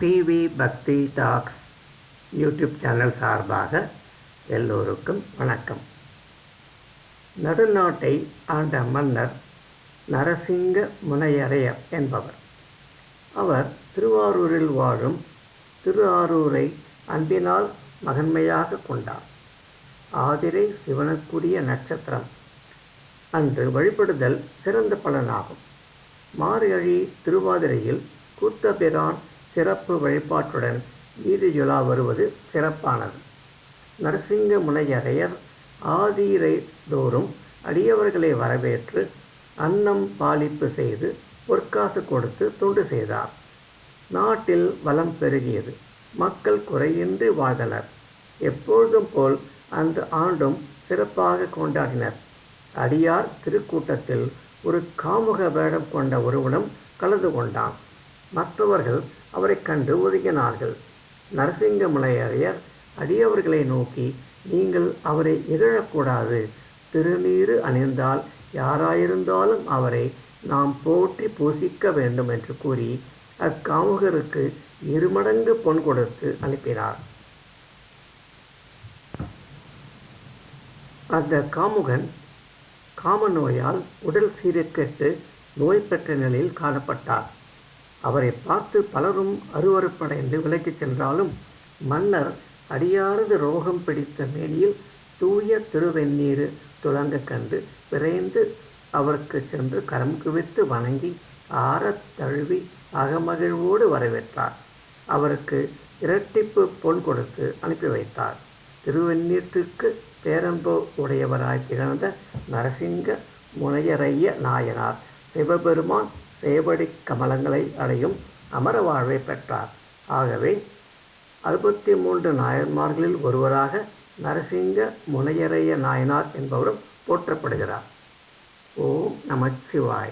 TV பக்தி tax YouTube channel சார்பாக எல்லோருக்கும் வணக்கம். நடுநாட்டை ஆண்ட மன்னர் நரசிங்க முனையரையர் என்பவர். அவர் திருவாரூரில் வாழும் திருவாரூரை அன்பினால் மகன்மையாக கொண்டார். ஆதிரை சிவனுக்குரிய நட்சத்திரம். அன்று வழிபடுதல் சிறந்த பலனாகும். மார்கழி திருவாதிரையில் கூத்தபிரான் சிறப்பு வழிபாட்டுடன் வீதியுலா வருவது சிறப்பானது. நரசிங்க முனையரையர் ஆதிரை தோறும் அடியவர்களை வரவேற்று அன்னம் பாலிப்பு செய்து பொற்காசு கொடுத்து தொண்டு செய்தார். நாட்டில் வளம் பெருகியது. மக்கள் குறையின்றி வாழ்ந்தனர். எப்பொழுதும் போல் அந்த ஆண்டும் சிறப்பாக கொண்டாடினர். அடியார் திருக்கூட்டத்தில் ஒரு காமுக வேடம் கொண்ட ஒருவனும் கலந்து கொண்டான். மற்றவர்கள் அவரைக் கண்டு ஒதுங்கினார்கள். நரசிங்க முனையரையர் அடியவர்களை நோக்கி நீங்கள் அவரை இகழக்கூடாது திருநீறு அணிந்தால் யாராயிருந்தாலும் அவரை நாம் போற்றி பூசிக்க வேண்டும் என்று கூறி அக்காமுகருக்கு இருமடங்கு பொன் கொடுத்து அனுப்பினார். அந்த காமுகன் காம நோயால் உடல் சீரக்கெட்டு நோய் பெற்ற நிலையில் காணப்பட்டார் அவரை பார்த்து பலரும் அருவறுப்படைந்து விலகிச் சென்றாலும் மன்னர் அடியாரது ரோகம் பிடித்த மேனியில் தூய திருவெந்நீர் துளங்க கண்டு விரைந்து அவருக்கு சென்று கரம் குவித்து வணங்கி ஆறத் தழுவி அகமகிழ்வோடு வரவேற்றார். அவருக்கு இரட்டிப்பு பொன் கொடுத்து அனுப்பி வைத்தார். திருவெண்ணீற்றிற்கு பேரன்பு உடையவராய் திகழ்ந்த நரசிங்க முனையரைய நாயனார் சிவபெருமான் சேவடி கமலங்களை அடையும் அமர வாழ்வை பெற்றார். ஆகவே அறுபத்தி மூன்று நாயன்மார்களில் ஒருவராக நரசிங்க முனையரைய நாயனார் என்பவரும் போற்றப்படுகிறார். ஓம் நமச்சிவாய.